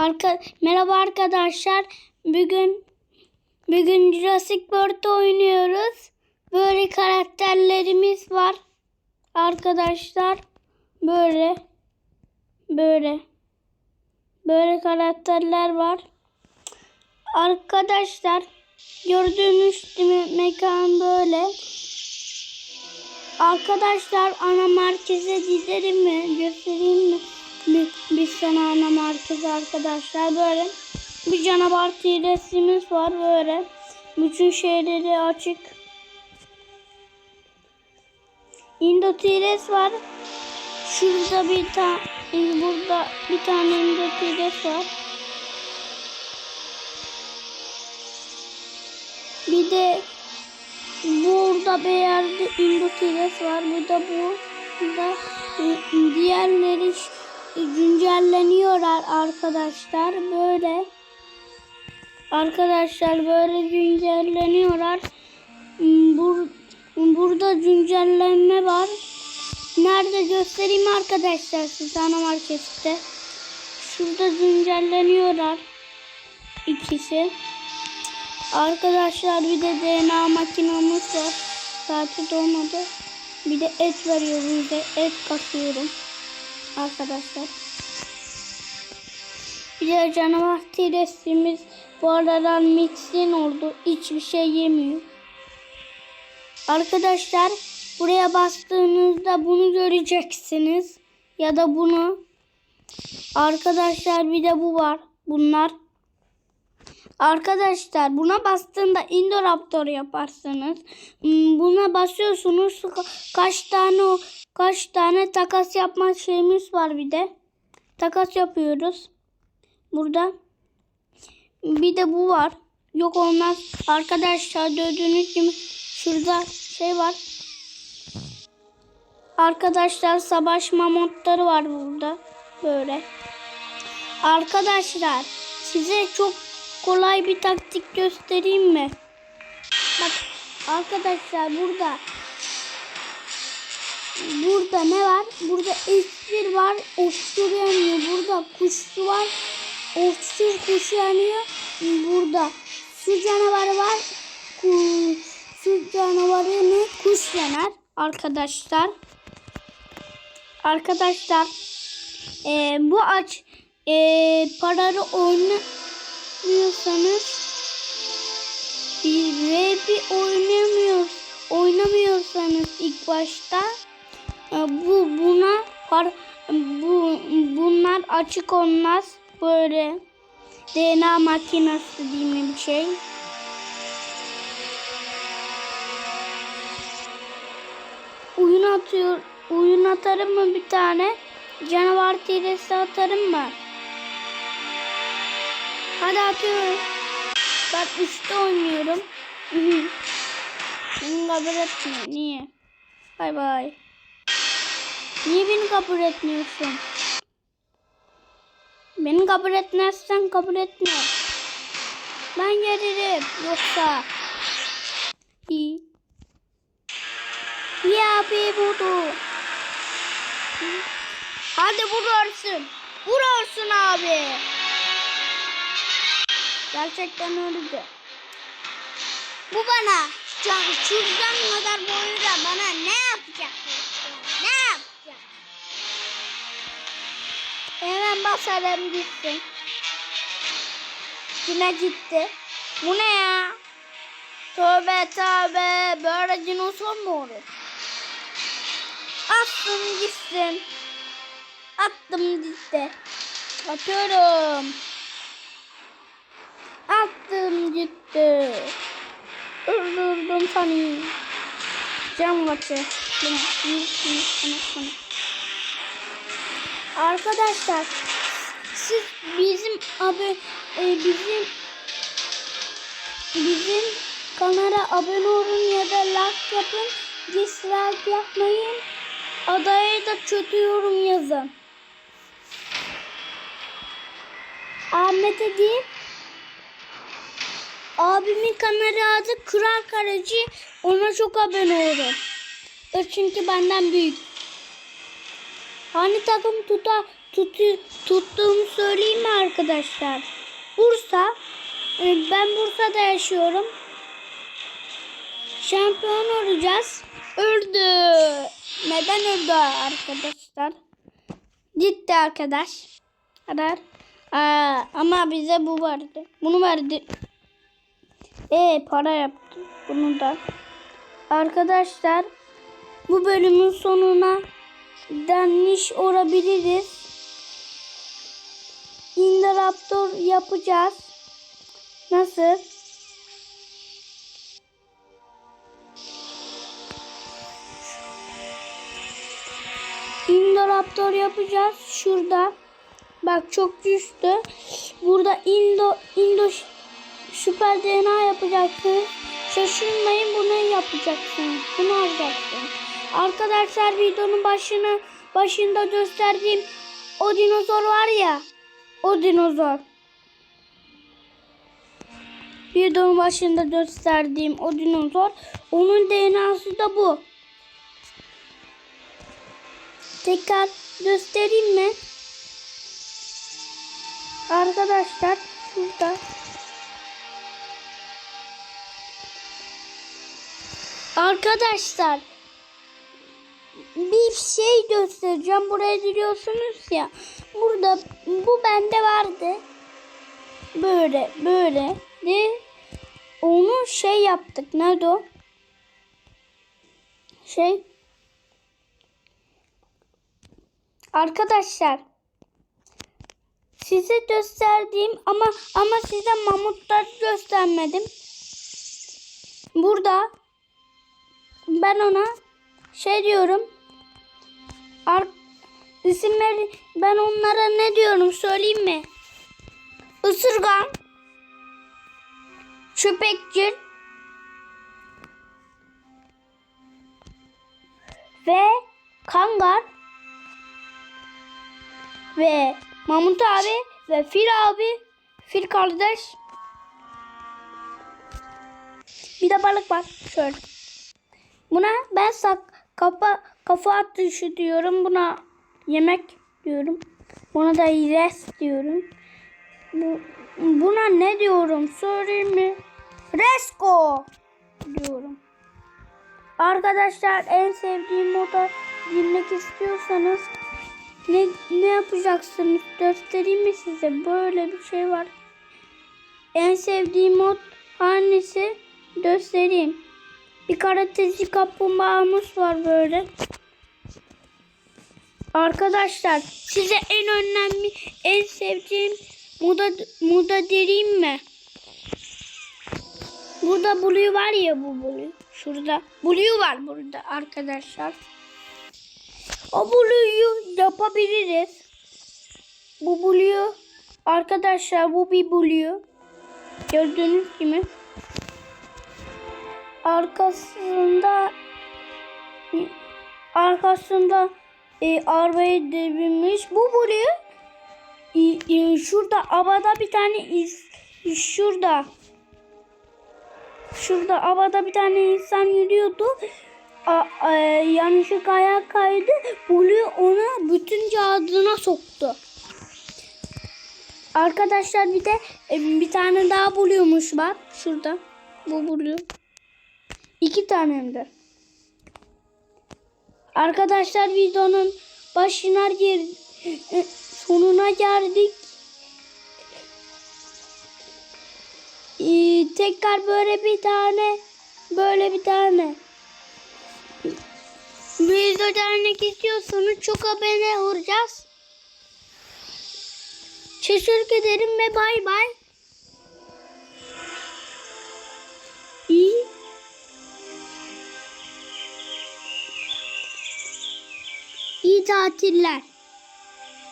Arka Merhaba arkadaşlar. Bugün bugün Jurassic World oynuyoruz. Böyle karakterlerimiz var. Arkadaşlar böyle böyle böyle karakterler var. Arkadaşlar gördüğünüz gibi mekan böyle. Arkadaşlar ana merkeze gidelim mi? Göstereyim mi? Bir, biz sana ana arkadaşlar böyle. Bir canavar resmimiz var böyle. Bütün şeyleri açık. Indo Tires var. Şurada bir tane burada bir tane Indo Tires var. Bir de burada bir yerde Indo Tires var. Bir de burada e, diğerleri ş- güncelleniyorlar arkadaşlar. Böyle arkadaşlar böyle güncelleniyorlar. Hmm, Bur burada güncellenme var. Nerede göstereyim arkadaşlar size markette. Şurada güncelleniyorlar ikisi. Arkadaşlar bir de DNA makinamız var. Saati dolmadı. Bir de et veriyor bize. Et kasıyorum. Arkadaşlar. Bir canavar tiresimiz bu aralar mixin oldu. Hiçbir şey yemiyor. Arkadaşlar buraya bastığınızda bunu göreceksiniz. Ya da bunu. Arkadaşlar bir de bu var. Bunlar. Arkadaşlar buna bastığında Indoraptor yaparsınız. Hmm, Buna basıyorsunuz. Ka- Kaç tane kaç tane takas yapma şeyimiz var bir de. Takas yapıyoruz. Burada. Bir de bu var. Yok olmaz. Arkadaşlar gördüğünüz gibi şurada şey var. Arkadaşlar savaşma modları var burada. Böyle. Arkadaşlar size çok kolay bir taktik göstereyim mi? Bak arkadaşlar burada burada ne var? Burada esir var. Okçu yanıyor. Burada kuşçu var. Okçu kuşu yanıyor. Burada su canavarı var. Ku- Su canavarını kuş yanar arkadaşlar. Arkadaşlar eee, bu aç eee paraları oynamıyorsanız ve bir oynamıyor oynamıyorsanız ilk başta e, bu buna bu bunlar açık olmaz böyle DNA makinesi diyeyim bir şey. Oyun atıyor. Oyun atarım mı bir tane? Canavar tiresi atarım mı? Hadi atıyorum. Ben üstte oynuyorum. beni kabul etmiyor. Niye? Bay bay. Niye beni kabul etmiyorsun? Beni kabul etmezsen kabul etme. Ben gelirim. Yoksa. İyi. Ya bir budu. Hadi vurursun. Vurursun abi. Gerçekten öldü. Bu bana can şuradan kadar boyuyla bana ne yapacak? Ne yapacak? Hemen basalım gitsin. Yine gitti. Bu ne ya? Tövbe tövbe. Böyle dinozor mu olur? Attım gitsin. Attım gitti. Atıyorum. Attım gitti. Öldürdüm seni. Cam maçı. Bunu, bunu. Arkadaşlar siz bizim abi e, bizim bizim kanala abone olun ya da like yapın. Dislike yapmayın. Adaya da kötü yorum yazın. Ahmet'e değil. Abimin kanalı adı Kral Karacı. Ona çok abone olun. O çünkü benden büyük. Hani takım tutar tutu, tuttuğumu söyleyeyim mi arkadaşlar? Bursa. e, Ben Bursa'da yaşıyorum. Şampiyon olacağız. Öldü. Neden öldü arkadaşlar? Gitti arkadaş. Kadar. Aa, ama bize bu verdi. Bunu verdi. E para yaptı. Bunu da. Arkadaşlar bu bölümün sonuna denmiş olabiliriz. Indoraptor yapacağız. Nasıl? Indoraptor yapacağız. Şurada. Bak çok düştü. Burada Indo Indo Süper DNA yapacaksınız. Şaşırmayın bunu yapacaksınız. Bunu alacaksınız. Arkadaşlar videonun başını başında gösterdiğim o dinozor var ya. O dinozor. Videonun başında gösterdiğim o dinozor. Onun DNA'sı da bu. Tekrar göstereyim mi? Arkadaşlar şurada. Arkadaşlar bir şey göstereceğim. Buraya giriyorsunuz ya. Burada bu bende vardı. Böyle böyle de onu şey yaptık. Nerede o? Şey Arkadaşlar size gösterdiğim ama ama size mamutları göstermedim. Burada ben ona şey diyorum. Ar isimleri ben onlara ne diyorum söyleyeyim mi? Isırgan, çöpekçil ve kangar ve Mahmut abi ve Fil abi, Fil kardeş. Bir de balık var. Şöyle. Buna ben sak kafa kafa atışı diyorum. Buna yemek diyorum. Buna da res diyorum. Bu, buna ne diyorum söyleyeyim mi? Resko diyorum. Arkadaşlar en sevdiğim moda dinlemek istiyorsanız ne, ne yapacaksınız göstereyim mi size? Böyle bir şey var. En sevdiğim mod hangisi? Göstereyim. Bir karateci kaplumbağamız var böyle. Arkadaşlar size en önemli, en sevdiğim moda, moda dereyim mi? Burada Blue var ya bu Blue. Şurada. Blue var burada arkadaşlar. O Blue'yu yapabiliriz. Bu Blue arkadaşlar bu bir Blue. Gördüğünüz gibi. Arkasında arkasında e, arabayı devirmiş. Bu Blue e, e, şurada abada bir tane iz, şurada şurada abada bir tane insan yürüyordu. A, a, yanlışlıkla ayağa kaydı. Blue ona bütün ağzına soktu. Arkadaşlar bir de e, bir tane daha buluyormuş bak şurada. Bu buluyor. İki tane. Arkadaşlar videonun başına e, sonuna geldik. Ee, tekrar böyle bir tane böyle bir tane video dernek istiyorsanız çok abone olacağız. Teşekkür ederim ve bay bay. İyi. İyi tatiller.